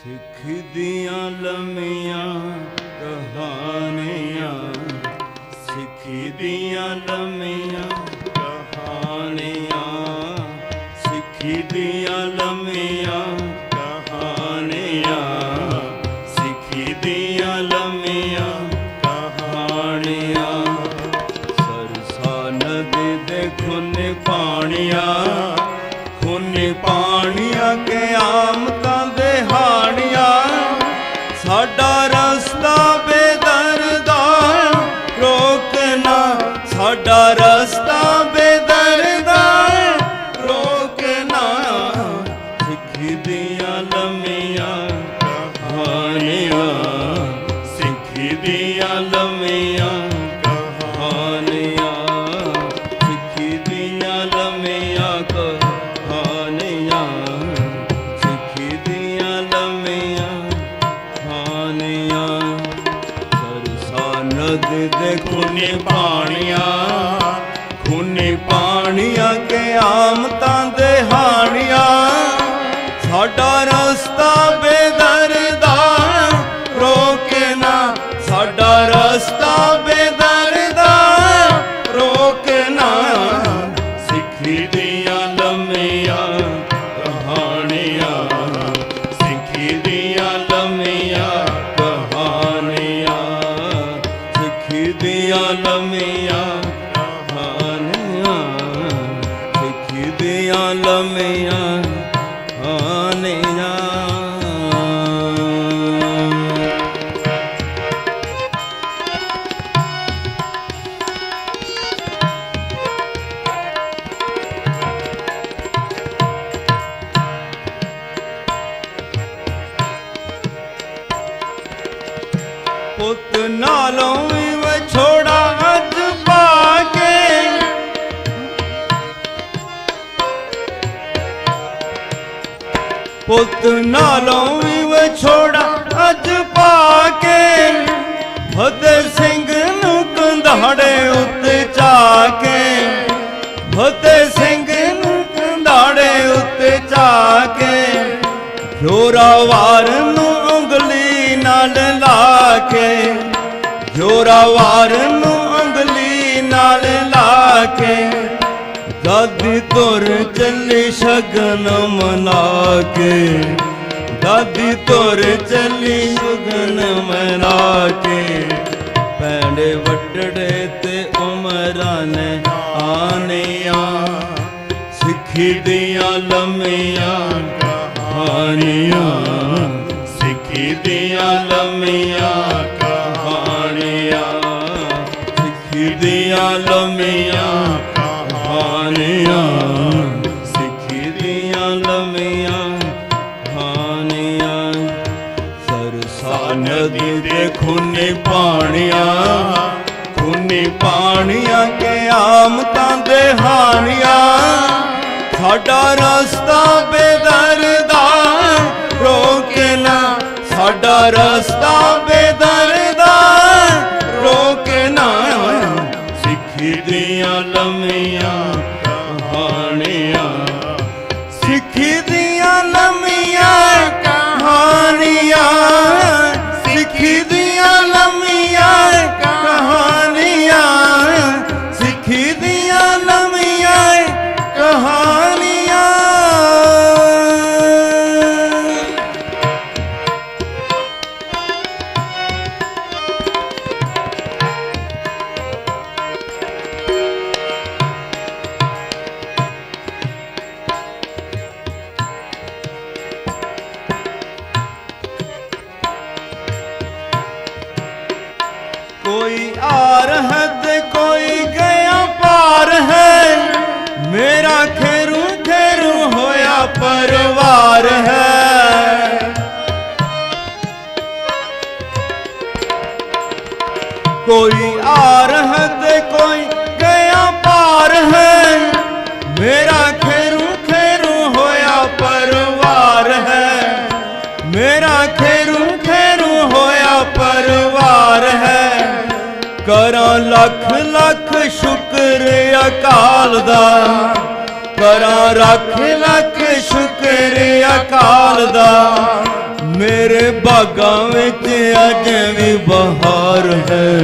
ਸਿੱਖ ਦੀਆਂ ਲੰਮੀਆਂ ਕਹਾਣੀਆਂ, ਸਿੱਖੀ ਦੀਆਂ ਲੰਮੀਆਂ ਕਹਾਣੀਆਂ, ਸਿੱਖੀ ਦੀਆਂ ਲੰਮੀਆਂ ਕਹਾਣੀਆਂ, ਸਿੱਖੀ ਦੀਆਂ ਲੰਮੀਆਂ ਕਹਾਣੀਆਂ। ਸਰਸਾ ਨਦੀ ਦੇ ਖੁੰਨੇ ਪਾਣੀਆਂ ਜੋਰਾਵਾਰ ਨੂੰ ਉਂਗਲੀ ਨਾਲ ਲਾ ਕੇ ਜੋਰਾਵਾਰ ਨੂੰ ਉਂਗਲੀ ਨਾਲ ਲਾ ਕੇ ਦਾਦੀ ਤੁਰ ਚੱਲੀ ਸ਼ਗਨ ਮਨਾ ਕੇ ਦਾਦੀ ਤੁਰ ਚੱਲੀ ਸ਼ਗਨ ਮਨਾ ਕੇ ਪੈਂਡੇ ਵੱਟੜੇ ਤੇ ਉਮਰਾਂ ਨੇ ਆਨੀਆਂ ਸਿੱਖੀ ਦੀਆਂ ਲੰਮੀਆਂ ਕਹਾਣੀਆਂ, ਸਿੱਖੀ ਦੀਆਂ ਲੰਮੀਆਂ ਕਹਾਣੀਆਂ, ਸਿੱਖੀ ਦੀਆਂ ਲੰਮੀਆਂ ਕਹਾਣੀਆਂ, ਸਿੱਖੀ ਦੀਆਂ ਲੰਮੀਆਂ ਕਹਾਣੀਆਂ। ਸਰਸਾ ਨਦੀ ਦੇ ਖੂਨੇ ਪਾਣੀਆਂ ਖੂਨੇ ਪਾਣੀਆਂ ਕੇ ਆਮਤਾਂ ਦੇ ਹਾਣੀਆਂ। ਸਾਡਾ ਰਸ ਸਾਡਾ ਲੱਖ ਲੱਖ ਸ਼ੁਕਰ ਅਕਾਲ ਦਾ। ਕਰਾਂ ਰੱਖ ਲੱਖ ਸ਼ੁਕਰ ਅਕਾਲ ਦਾ। ਮੇਰੇ ਬਾਗਾਂ ਵਿੱਚ ਅੱਜ ਵੀ ਬਹਾਰ ਹੈ।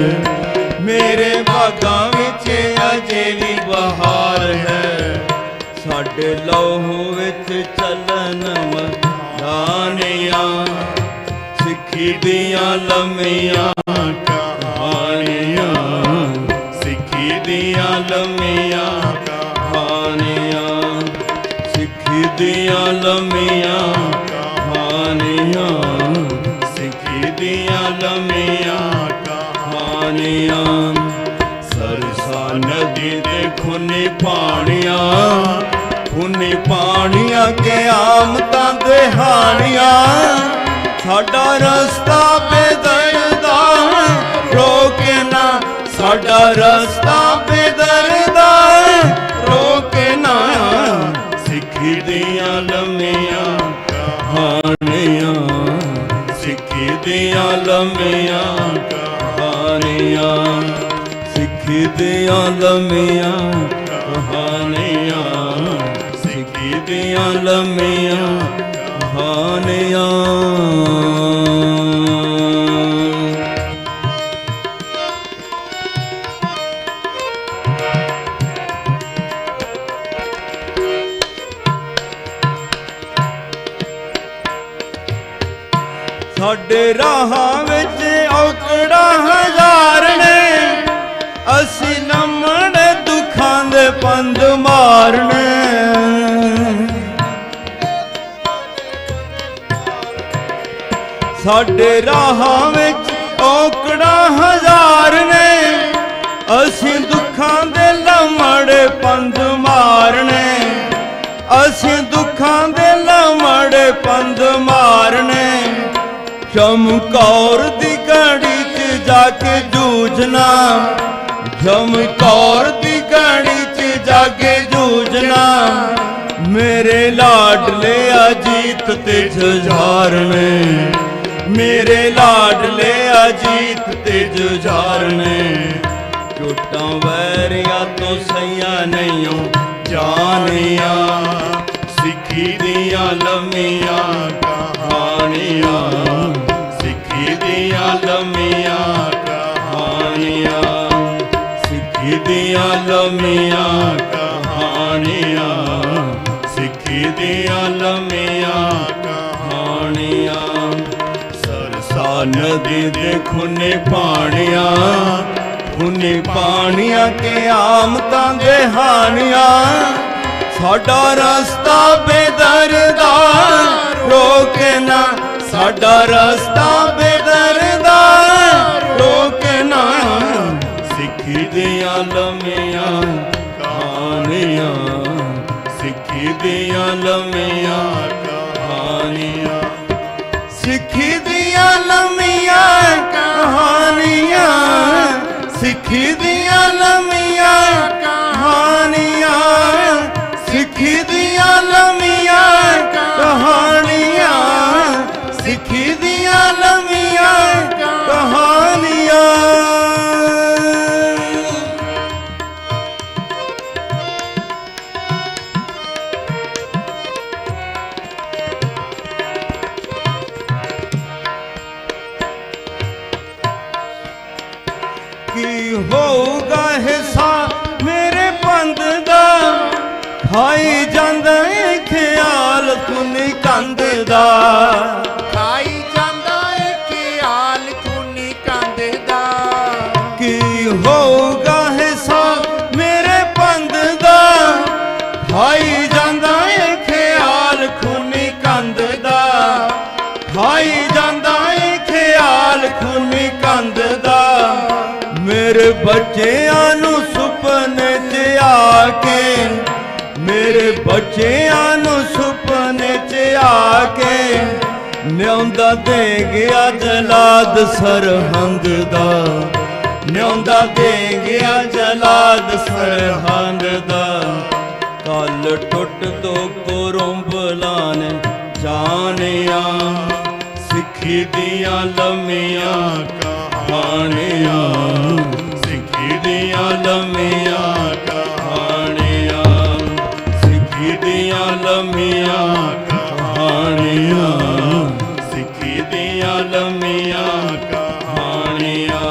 ਮੇਰੇ ਬਾਗਾਂ ਵਿੱਚ ਅਜੇ ਵੀ ਬਹਾਰ ਹੈ। ਸਾਡੇ ਲਹੂ ਵਿੱਚ ਚੱਲਣ ਮਦਾਨੀਆਂ ਸਿੱਖੀ ਦੀਆਂ ਲੰਮੀਆਂ ਦੀਆਂ ਲੰਮੀਆਂ ਕਹਾਣੀਆਂ, ਸਿੱਖੀ ਦੀਆਂ ਲੰਮੀਆਂ ਕਹਾਣੀਆਂ। ਸਰਸਾ ਨਦੀ ਦੇ ਖੁਨੇ ਪਾਣੀਆਂ ਖੁਨੇ ਪਾਣੀਆਂ ਕੇ ਆਮਤਾਂ ਦੇ ਹਾਣੀਆਂ। ਸਾਡਾ ਰਸਤਾ ਬੇਦਰਦਾ, ਰੋਕੇ ਨਾ ਸਾਡਾ ਰਸਤਾ ਬੇਦਰਦਾ। ਲੰਮੀਆਂ ਕਹਾਣੀਆਂ ਸਿੱਖੀ ਦੀਆਂ ਲੰਮੀਆਂ ਕਹਾਣੀਆਂ। ਸਾਡੇ ਰਾਹਾਂ ਵਿੱਚ ਔਕੜਾ ਹਜ਼ਾਰ ਨੇ ਸਾਡੇ ਰਾਹਾਂ ਵਿੱਚ ਔਕੜਾ ਹਜ਼ਾਰ ਨੇ। ਅਸੀਂ ਦੁੱਖਾਂ ਦੇ ਲੰਮੜੇ ਪੰਜ ਮਾਰਨੇ। ਅਸੀਂ ਦੁੱਖਾਂ ਦੇ ਲੰਮੜੇ ਪੰਜ ਮਾਰਨੇ। ਚਮਕੌਰ ਦੀ ਘੜੀ 'ਚ ਜਾ ਕੇ ਜੂਝਣਾ। ਚਮਕੌਰ ਦੀ ਘੜੀ 'ਚ ਜਾ ਕੇ ਜੂਝਣਾ। ਮੇਰੇ ਲਾਡਲੇ ਅਜੀਤ ਤੇ ਜੁਝਾਰਨੇ ਮੇਰੇ ਲਾਡਲੇ ਅਜੀਤ ਤੇ ਜੁਝਾਰਨੇ ਝੋਟਾਂ ਵੈਰੀਆਂ ਤੋਂ ਸਈਆਂ ਨਹੀਂਓ ਜਾਣੀਆਂ। ਸਿੱਖੀ ਦੀਆਂ ਲੰਮੀਆਂ ਕਹਾਣੀਆਂ। ਸਿੱਖੀ ਦੀਆਂ ਲੰਮੀਆਂ ਕਹਾਣੀਆਂ। ਸਿੱਖੀ ਦੀਆਂ ਲੰਮੀਆਂ ਕਹਾਣੀਆਂ। ਸਿੱਖੀ ਦੀਆਂ ਲੰਮੀਆਂ ਨਦੀ ਦੇ ਖੁਨੇ ਪਾਣੀਆਂ ਖੁਨੇ ਪਾਣੀਆਂ ਕੇ ਆਮਤਾਂ ਦੇ ਹਾਨੀਆਂ ਸਾਡਾ ਰਸਤਾ ਬੇਦਰਦਾ ਰੋਕੇ ਨਾ ਸਾਡਾ ਰਸਤਾ ਬੇਦਰਦਾ ਰੋਕੇ ਨਾ ਸਿੱਖੀ ਦੀਆਂ ਲੰਮੀਆਂ ਕਹਾਣੀਆਂ, ਸਿੱਖੀ ਦੀਆਂ ਲੰਮੀਆਂ ਸਿੱਖੀ ਦੀਆਂ ਲੰਮੀਆਂ ਕਹਾਣੀਆਂ ਸਿੱਖੀ ਦੀਆਂ ਲੰਮੀਆਂ ਕਹਾਣੀਆਂ। ਦਾ ਖਾਈ ਜਾਂਦਾ ਏ ਖਿਆਲ ਖੂਨੀ ਕੰਦ ਦਾ। ਕੀ ਹੋਊਗਾ ਹਿੱਸਾ ਮੇਰੇ ਪੰਦ ਦਾ? ਖਾਈ ਜਾਂਦਾ ਏ ਖਿਆਲ ਖੂਨੀ ਕੰਦ ਦਾ। ਖਾਈ ਜਾਂਦਾ ਏ ਖਿਆਲ ਖੂਨੀ ਕੰਦ ਦਾ। ਮੇਰੇ ਬੱਚਿਆਂ ਨੂੰ ਸੁਪਨੇ 'ਚ ਆ ਕੇ ਮੇਰੇ ਬੱਚਿਆਂ ਨੂੰ ਸੁਪਨੇ ਕੇ ਨਿਉਂਦਾ ਦੇ ਗਿਆ ਜਲਾਦ ਸਰਹੰਦ ਦਾ। ਨਿਉਂਦਾ ਦੇ ਗਿਆ ਜਲਾਦ ਸਰਹੰਦ ਦਾ। ਕੱਲ ਟੁੱਟ ਤੋਂ ਕਰੁੰਬਲਾਂ ਨੇ ਜਾਣਿਆ, ਸਿੱਖੀ ਦੀਆਂ ਲੰਮੀਆਂ ਕਹਾਣੀਆਂ। ਸਿੱਖੀ ਦੀਆਂ ਲੰਮੀਆਂ ਕਹਾਣੀਆਂ, ਸਿੱਖੀ ਦੀਆਂ ਲੰਮੀਆਂ ਕਹਾਣੀਆਂ, ਸਿੱਖੀ ਦੀਆਂ ਲੰਮੀਆਂ ਕਹਾਣੀਆਂ।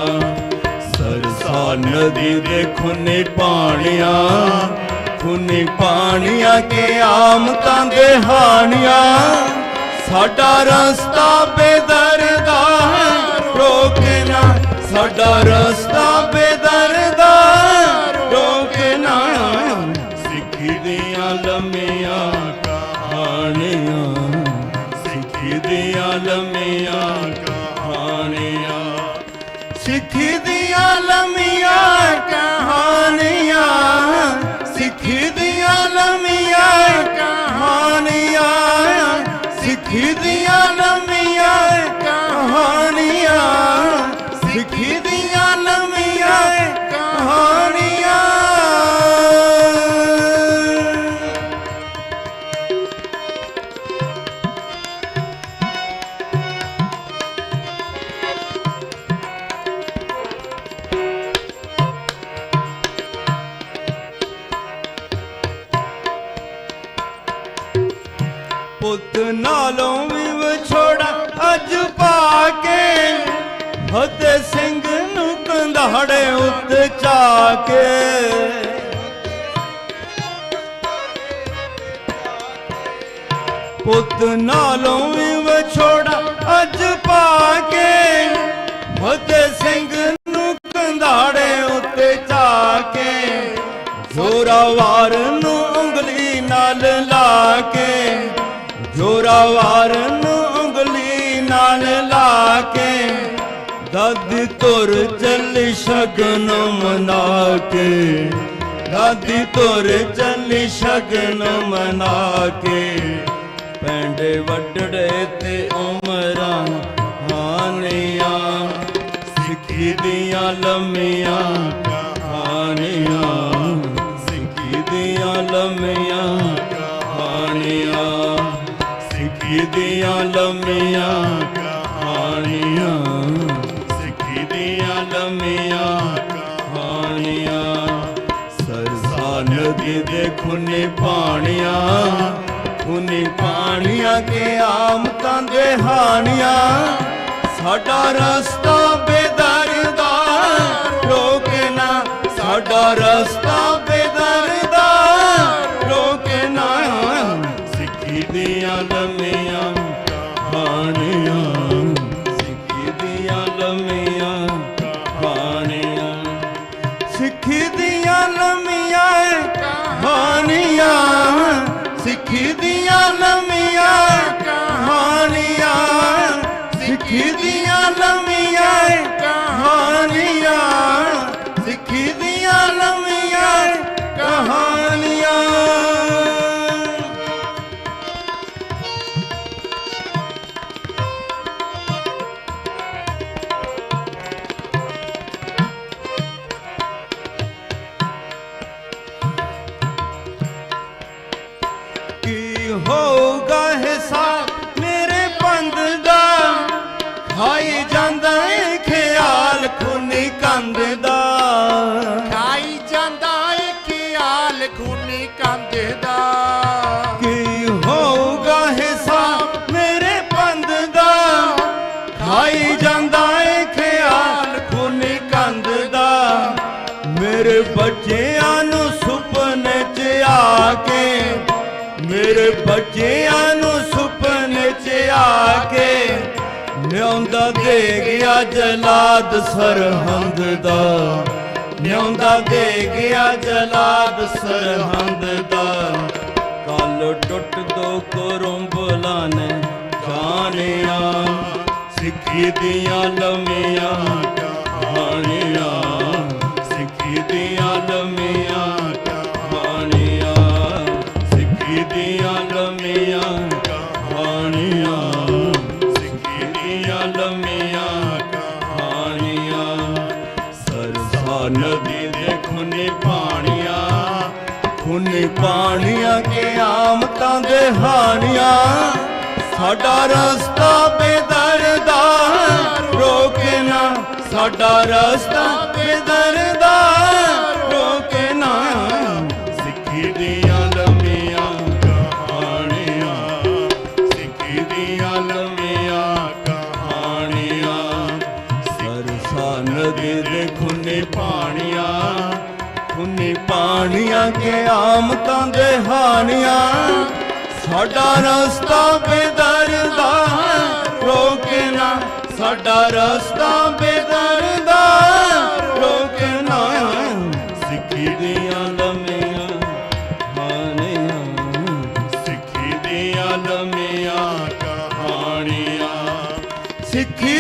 ਸਰਸਾ ਨਦੀ ਦੇ ਖੁੰਨੇ ਪਾਣੀਆਂ ਖੁੰਨੇ ਪਾਣੀਆਂ ਕੇ ਆਮਤਾਂ ਦੇ ਹਾਣੀਆਂ ਸਾਡਾ ਰਸਤਾ ਬੇਦਰਦਾ ਰੋਕੇ ਨਾ ਸਾਡਾ ਰਸਤਾ ਦੀਆਂ ਲੰਮੀਆਂ ਕਹਾਣੀਆਂ ਕੇ। ਪੁੱਤ ਨਾਲੋਂ ਵੀ ਵਿਛੋੜਾ ਅੱਜ ਪਾ ਕੇ। ਫਤਿਹ ਸਿੰਘ ਨੂੰ ਕੰਧਾੜੇ ਉੱਤੇ ਚਾ ਕੇ। ਜ਼ੋਰਾਵਾਰ ਨੂੰ ਉਂਗਲੀ ਨਾਲ ਲਾ ਕੇ। ਜ਼ੋਰਾਵਾਰ ਨੂੰ ਉਂਗਲੀ ਨਾਲ ਲਾ ਕੇ। ਦਾਦੀ ਤੁਰ ਚੱਲ ਸ਼ਗਨ ਮਨਾ ਕੇ। ਦਾਦੀ ਤੁਰ ਚੱਲ ਸ਼ਗਨ ਮਨਾ ਕੇ। ਪਿੰਡ ਵੱਡੜੇ ਤੇ ਉਮਰਾਂ ਹਾਨੀਆਂ ਸਿੱਖੀ ਦੀਆਂ ਲੰਮੀਆਂ ਕਹਾਣੀਆਂ। ਸਿੱਖੀ ਦੀਆਂ ਲੰਮੀਆਂ ਕਹਾਣੀਆਂ, ਸਿੱਖੀ ਦੀਆਂ ਲੰਮੀਆਂ ਦੇ ਪਾਣੀਆਂ ਖੁਨੇ ਪਾਣੀਆਂ ਕੇ ਆਮਤਾਂ ਦੇ ਹਾਨੀਆਂ ਸਾਡਾ ਰਸਤਾ ਬੇਦਰਦਾ ਰੋਕੇ ਨਾ ਸਾਡਾ ਰਸਤਾ ਬੇਦਰਦਾ ਰੋਕੇ ਨਾ ਸਿੱਖੀ ਦੀਆਂ ਲੰਮੀਆਂ ਨਿਉਂਦਾ ਦੇ ਗਿਆ ਜਲਾਦ ਸਰਹੰਦ ਦਾ। ਨਿਉਂਦਾ ਦੇ ਗਿਆ ਜਲਾਦ ਸਰਹੰਦ ਦਾ। ਕੱਲ ਟੁੱਟ ਦੋ ਕਰੁੰਬਲਾਂ ਨੇ ਜਾਣਿਆ। ਸਿੱਖੀ ਦੀਆਂ ਲੰਮੀਆਂ ਕਹਾਣੀਆਂ ਖੁਨੇ ਪਾਣੀਆਂ ਕੇ ਆਮਤਾਂ ਦੇ ਹਾਨੀਆਂ ਸਾਡਾ ਰਸਤਾ ਬੇਦਰਦਾ, ਰੋਕੇ ਨਾ, ਸਾਡਾ ਰਸਤਾ ਬੇਦਰਦਾ, ਰੋਕੇ ਨਾ। ਸਿੱਖੀ ਦੀਆਂ ਲੰਮੀਆਂ ਕਹਾਣੀਆਂ, ਸਿੱਖੀ ਦੀਆਂ ਲੰਮੀਆਂ ਕਹਾਣੀਆਂ ਕੇ ਆਮਤਾਂ ਦੇ ਹਾਨੀਆਂ ਸਾਡਾ ਰਸਤਾ ਬੇਦਰਦਾ, ਰੋਕੇ ਨਾ। ਸਾਡਾ ਰਸਤਾ ਬੇਦਰਦਾ, ਰੋਕੇ ਨਾ। ਸਿੱਖੀ ਦੀਆਂ ਲੰਮੀਆਂ ਹਾਨੀਆਂ ਸਿੱਖੀ ਦੀਆਂ ਲੰਮੀਆਂ ਕਹਾਣੀਆਂ। ਸਿੱਖੀ